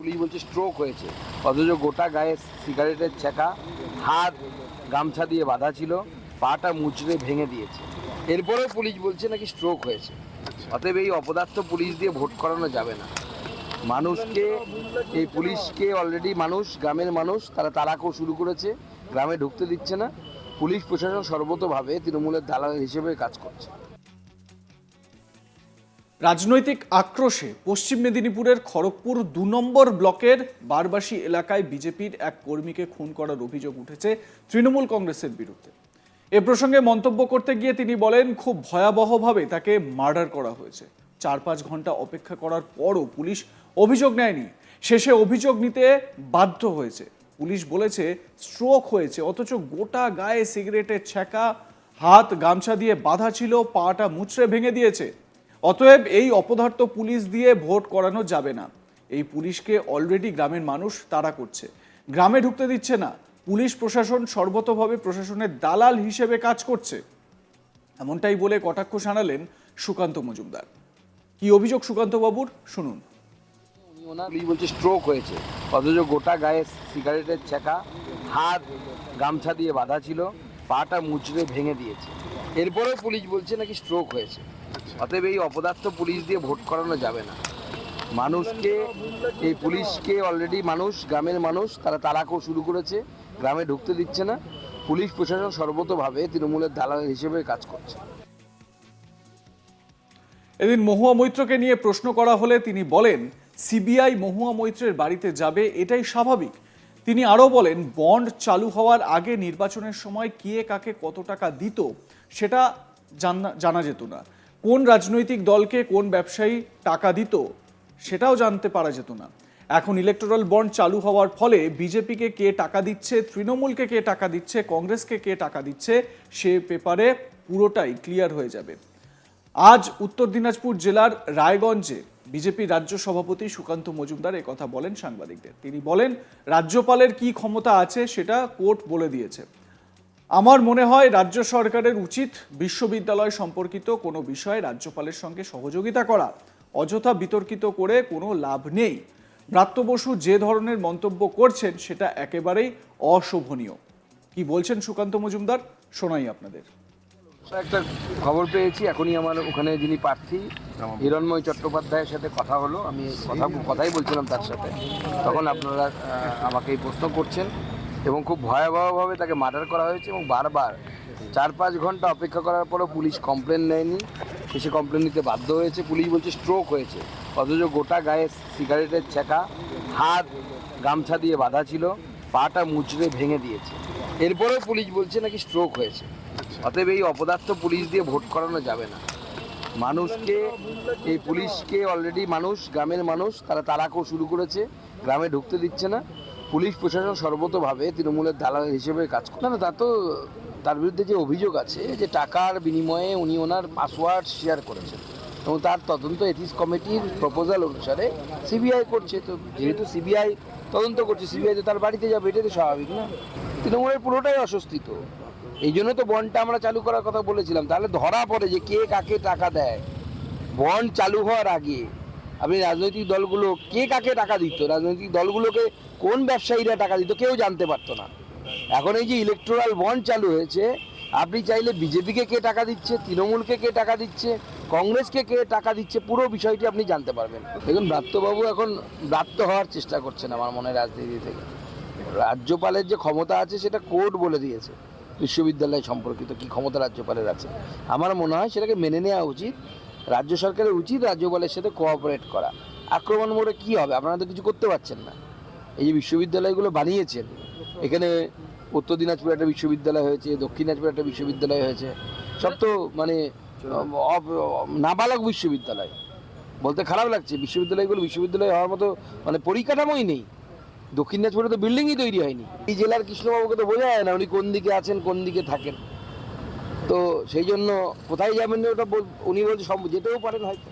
Police বলছে stroke হয়েছে। অথচ গোটা গায়ে সিগারেটের ছেঁকা, হাত, গামছা দিয়ে বাঁধা ছিল, পাটা মুচড়ে ভেঙে দিয়েছে। এরপরেও পুলিশ বলছে নাকি স্ট্রোক হয়েছে। অতএব এই অপদার্থ পুলিশ দিয়ে ভোট করানো যাবে না। মানুষকে, এই পুলিশকে অলরেডি মানুষ, গ্রামের মানুষ, তারা তারাকেও শুরু করেছে, গ্রামে ঢুকতে দিচ্ছে না। পুলিশ প্রশাসন সর্বতভাবে তৃণমূলের দালাল হিসেবে কাজ করছে। রাজনৈতিক আক্রোশে পশ্চিম মেদিনীপুরের খড়গপুর দু নম্বর ব্লকের বারবাসী এলাকায় বিজেপির এক কর্মীকে খুন করার অভিযোগ উঠেছে তৃণমূল কংগ্রেসের বিরুদ্ধে। এ প্রসঙ্গে মন্তব্য করতে গিয়ে তিনি বলেন, খুব ভয়াবহভাবে তাকে মার্ডার করা হয়েছে। চার পাঁচ ঘণ্টা অপেক্ষা করার পরও পুলিশ অভিযোগ নেয়নি। শেষে অভিযোগ নিতে বাধ্য হয়েছে। পুলিশ বলেছে, স্ট্রোক হয়েছে, অথচ গোটা গায়ে সিগারেটের ছ্যাঁকা, হাত গামছা দিয়ে বাঁধা ছিল, পাটা মুচড়ে ভেঙে দিয়েছে। অতএব এই অপদার্থ পুলিশ দিয়ে ভোট করানো যাবে না। এই পুলিশকে অলরেডি গ্রামের মানুষ তাড়া করছে। গ্রামে ঢুকতে দিচ্ছে না। পুলিশ প্রশাসন সর্বতভাবে প্রশাসনের দালাল হিসেবে কাজ করছে। এমনটাই বলে কটাক্ষ শানালেন সুকান্ত মজুমদার। কি অভিযোগ সুকান্ত বাবুর? শুনুন। ওনার বলছে স্ট্রোক হয়েছে। অথচ গোটা গায়ে সিগারেটের ছেঁকা, হাত, গামছা দিয়ে বাঁধা ছিল। পাটা মুচড়ে ভেঙে দিয়েছে। এরপরেও পুলিশ বলছে নাকি স্ট্রোক হয়েছে। অতএব এই অপদার্থ পুলিশ দিয়ে ভোট করানো যাবে না। মানুষকে, এই পুলিশকে অলরেডি মানুষ, গ্রামের মানুষ, তারা তারাকেও শুরু করেছে, গ্রামে ঢুকতে দিচ্ছে না। পুলিশ প্রশাসন সর্বতভাবে তৃণমূলের দালাল হিসেবে কাজ করছে। এদিন মহুয়া মৈত্রকে নিয়ে প্রশ্ন করা হলে তিনি বলেন, সিবিআই মহুয়া মৈত্রের বাড়িতে যাবে, এটাই স্বাভাবিক। তিনি আরও বলেন, বন্ড চালু হওয়ার আগে নির্বাচনের সময় কে কাকে কত টাকা দিত, সেটা জানা যেত না। কোন রাজনৈতিক দলকে কোন ব্যবসায়ী টাকা দিত সেটাও জানতে পারা যেত না। এখন ইলেকটোরাল বন্ড চালু হওয়ার ফলে বিজেপিকে কে টাকা দিচ্ছে, তৃণমূলকে কে টাকা দিচ্ছে, কংগ্রেসকে কে টাকা দিচ্ছে, সে পেপারে পুরোটাই ক্লিয়ার হয়ে যাবে। আজ উত্তর দিনাজপুর জেলার রায়গঞ্জে বিজেপি রাজ্য সভাপতি সুকান্ত মজুমদার কথা বলেন সাংবাদিকদের। তিনি বলেন, রাজ্যপালের কি ক্ষমতা আছে সেটা কোর্ট বলে দিয়েছে। আমার মনে হয় রাজ্য সরকারের উচিত বিশ্ববিদ্যালয় সম্পর্কিত কোনো বিষয়ে রাজ্যপালের সঙ্গে সহযোগিতা করা। অযথা বিতর্কিত করে কোনো লাভ নেই। ব্রাত্য বসু যে ধরনের মন্তব্য করছেন সেটা একেবারেই অশোভনীয়। কি বলছেন সুকান্ত মজুমদার? শোনাই আপনাদের। একটা খবর পেয়েছি, এখনই আমার ওখানে যিনি প্রার্থী, হিরণময় চট্টোপাধ্যায়ের সাথে কথা হলো। আমি কথা কথাই বলছিলাম তার সাথে। তখন আপনারা আমাকে এই প্রশ্ন করছেন। এবং খুব ভয়াবহভাবে তাকে মার্ডার করা হয়েছে এবং বারবার চার পাঁচ ঘণ্টা অপেক্ষা করার পরও পুলিশ কমপ্লেন নেয়নি। এসে কমপ্লেন নিতে বাধ্য হয়েছে। পুলিশ বলছে স্ট্রোক হয়েছে। অথচ গোটা গায়ে সিগারেটের ছেঁকা, হাত, গামছা দিয়ে বাঁধা ছিল। পাটা মুচড়ে ভেঙে দিয়েছে। এরপরেও পুলিশ বলছে নাকি স্ট্রোক হয়েছে। অতএব এই অপদার্থ পুলিশ দিয়ে ভোট করানো যাবে না। মানুষকে, এই পুলিশকে অলরেডি মানুষ, গ্রামের মানুষ, তারা তারাকেও শুরু করেছে। গ্রামে ঢুকতে দিচ্ছে না। পুলিশ প্রশাসন সর্বতভাবে তৃণমূলের দালাল হিসেবে কাজ করে। না তা তো, তার বিরুদ্ধে যে অভিযোগ আছে, যে টাকার বিনিময়ে উনি ওনার পাসওয়ার্ড শেয়ার করেছেন। এবং তার তদন্ত এথিক্স কমিটির প্রপোজাল অনুসারে সিবিআই করছে। তো যেহেতু সিবিআই তদন্ত করছে সিবিআই তো তার বাড়িতে যাবে, এটাই তো স্বাভাবিক না? তৃণমূলের পুরোটাই অস্বস্তি তো। এই জন্য তো বন্ডটা আমরা চালু করার কথা বলেছিলাম। তাহলে ধরা পড়ে যে কে কাকে টাকা দেয়। বন্ড চালু হওয়ার আগে আপনি রাজনৈতিক দলগুলো কে কাকে টাকা দিত? রাজনৈতিক দলগুলোকে কোন ব্যবসায়ীরা টাকা দিত কেউ জানতে পারতো না। এখন এই যে ইলেকট্রাল বন্ড চালু হয়েছে, আপনি চাইলে বিজেপিকে কে টাকা দিচ্ছে, তৃণমূলকে কে টাকা দিচ্ছে, কংগ্রেসকে কে টাকা দিচ্ছে, পুরো বিষয়টি আপনি জানতে পারবেন। দেখুন, ব্রাত্যবাবু এখন ব্রাত্য হওয়ার চেষ্টা করছেন আমার মনে রাজনীতি থেকে। রাজ্যপালের যে ক্ষমতা আছে, সেটা কোর্ট বলে দিয়েছে। বিশ্ববিদ্যালয় সম্পর্কিত কি ক্ষমতা রাজ্যপালের আছে? আমার মনে হয় সেটাকে মেনে নেওয়া উচিত। রাজ্য সরকারের উচিত রাজ্যপালের সাথে কোঅপারেট করা। আক্রমণ মোড়ে কি হবে? আপনারা তো কিছু করতে পারছেন না। এই যে বিশ্ববিদ্যালয়গুলো বানিয়েছেন, এখানে উত্তর দিনাজপুর একটা বিশ্ববিদ্যালয় হয়েছে, দক্ষিণ দিনাজপুর একটা বিশ্ববিদ্যালয় হয়েছে। সব তো মানে নাবালক বিশ্ববিদ্যালয়। বলতে খারাপ লাগছে, বিশ্ববিদ্যালয়গুলো বিশ্ববিদ্যালয় হওয়ার মতো মানে পরিকাঠামোই নেই। দক্ষিণ দিনাজপুরে তো বিল্ডিংই তৈরি হয়নি। এই জেলার কৃষ্ণবাবুকে তো বোঝা যায় না, উনি কোন দিকে আছেন, কোন দিকে থাকেন। তো সেই জন্য কোথায় যাবেন ওটা উনি বলছে সম্ভব যেতেও পারেন হয়তো।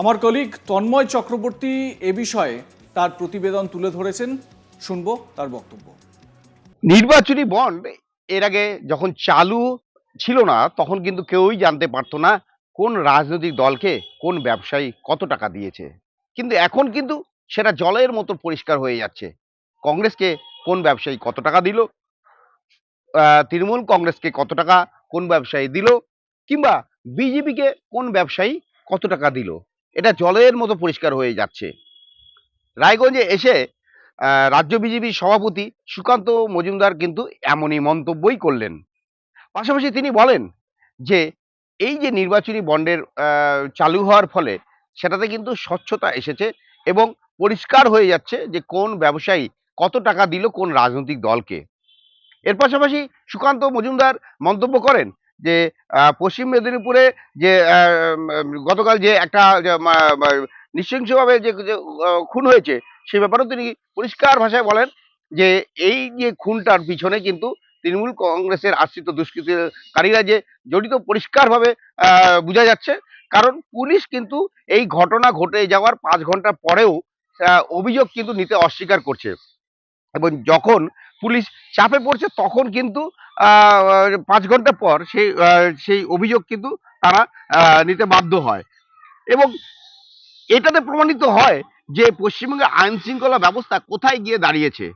আমার কলিগ তন্ময় চক্রবর্তী এ বিষয়ে তার প্রতিবেদন তুলে ধরেছেন। শুনব তার বক্তব্য। নির্বাচনী বন্ড এর আগে যখন চালু ছিল না তখন কিন্তু কেউই জানতে পারতো না কোন রাজনৈতিক দলকে কোন ব্যবসায়ী কত টাকা দিয়েছে। কিন্তু এখন কিন্তু সেটা জলের মতো পরিষ্কার হয়ে যাচ্ছে। কংগ্রেসকে কোন ব্যবসায়ী কত টাকা দিল তৃণমূল কংগ্রেসকে কত টাকা কোন ব্যবসায়ী দিল? কিংবা বিজেপিকে কোন ব্যবসায়ী কত টাকা দিল? এটা জলের মতো পরিষ্কার হয়ে যাচ্ছে। রায়গঞ্জে এসে রাজ্য বিজেপির সভাপতি সুকান্ত মজুমদার কিন্তু এমনই মন্তব্যই করলেন। পাশাপাশি তিনি বলেন যে, এই যে নির্বাচনী বন্ডের চালু হওয়ার ফলে সেটাতে কিন্তু স্বচ্ছতা এসেছে এবং পরিষ্কার হয়ে যাচ্ছে যে কোন ব্যবসায়ী কত টাকা দিল কোন রাজনৈতিক দলকে। এর পাশাপাশি সুকান্ত মজুমদার মন্তব্য করেন যে পশ্চিম মেদিনীপুরে যে গতকাল যে একটা নৃশংসভাবে যে খুন হয়েছে, সে ব্যাপারেও তিনি পরিষ্কার ভাষায় বলেন যে, এই যে খুনটার পিছনে কিন্তু তৃণমূল কংগ্রেসের আশ্রিত দুষ্কৃতিকারীরা যে জড়িত পরিষ্কারভাবে বোঝা যাচ্ছে। কারণ পুলিশ কিন্তু এই ঘটনা ঘটে যাওয়ার পাঁচ ঘণ্টা পরেও অভিযোগ কিন্তু নিতে অস্বীকার করছে। এবং যখন পুলিশ চাপে পড়ছে, তখন কিন্তু পাঁচ ঘণ্টা পর সেই সেই অভিযোগ কিন্তু তারা নিতে বাধ্য হয়। এবং এটাতে প্রমাণিত হয় যে পশ্চিমবঙ্গে আইন শৃঙ্খলা ব্যবস্থা কোথায় গিয়ে দাঁড়িয়েছে।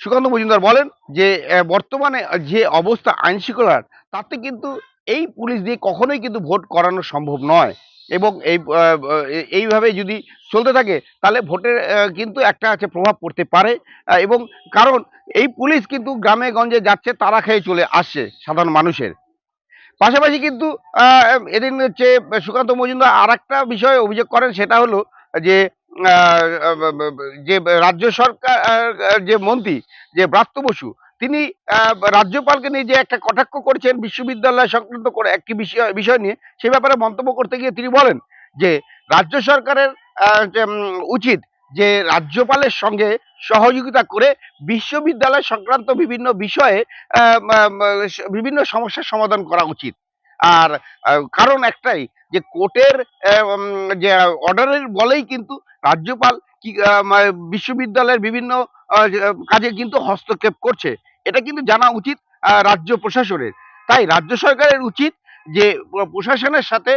সুকান্ত মজুমদার বলেন যে বর্তমানে যে অবস্থা আইন শৃঙ্খলার, তাতে কিন্তু এই পুলিশ দিয়ে কখনোই কিন্তু ভোট করানো সম্ভব নয়। এবং এই এইভাবে যদি চলতে থাকে, তাহলে ভোটের কিন্তু একটা আছে প্রভাব পড়তে পারে এবং কারণ এই পুলিশ কিন্তু গ্রামে গঞ্জে যাচ্ছে, তারা খেয়ে চলে আসছে সাধারণ মানুষের। পাশাপাশি কিন্তু এদিন হচ্ছে সুকান্ত মজুমদার আর একটা বিষয়ে অভিযোগ করেন, সেটা হলো যে যে রাজ্য সরকার যে মন্ত্রী, যে ব্রাত্য বসু তিনি রাজ্যপালকে নিয়ে যে একটা কটাক্ষ করেছেন, বিশ্ববিদ্যালয় সংক্রান্ত করে একটি বিষয় বিষয় নিয়ে, সে ব্যাপারে মন্তব্য করতে গিয়ে তিনি বলেন যে, রাজ্য সরকারের উচিত যে, রাজ্যপালের সঙ্গে সহযোগিতা করে বিশ্ববিদ্যালয় সংক্রান্ত বিভিন্ন বিষয়ে বিভিন্ন সমস্যার সমাধান করা উচিত। আর কারণ একটাই যে, কোর্টের যে, অর্ডারের বলেই কিন্তু রাজ্যপাল কি বিশ্ববিদ্যালয়ের বিভিন্ন কাজে কিন্তু হস্তক্ষেপ করছে। এটা কিন্তু জানা উচিত রাজ্য প্রশাসনের। তাই রাজ্য সরকারের উচিত যে প্রশাসনের সাথে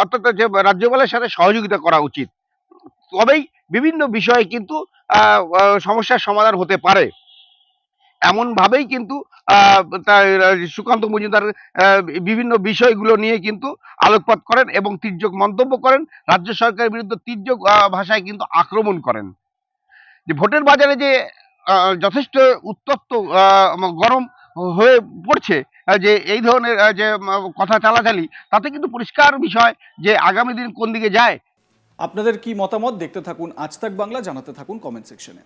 অর্থাৎ যে, রাজ্যপালের সাথে সহযোগিতা করা উচিত। তবেই বিভিন্ন বিষয়ে কিন্তু সমস্যার সমাধান হতে পারে। এমন ভাবেই কিন্তু সুকান্ত মজুমদার বিভিন্ন বিষয়গুলো নিয়ে কিন্তু আলোকপাত করেন এবং তির্যক মন্তব্য করেন। রাজ্য সরকারের বিরুদ্ধে তির্যক ভাষায় কিন্তু আক্রমণ করেন। যে ভোটের বাজারে যে যথেষ্ট উত্তপ্ত গরম হয়ে পড়ছে যে এই ধরনের যে কথা চালাচালি, তাতে কিন্তু পরিষ্কার বিষয় যে আগামী দিন কোন দিকে যায়। আপনাদের কি মতামত দেখতে থাকুন, আজ তাক বাংলা জানাতে থাকুন কমেন্ট সেকশনে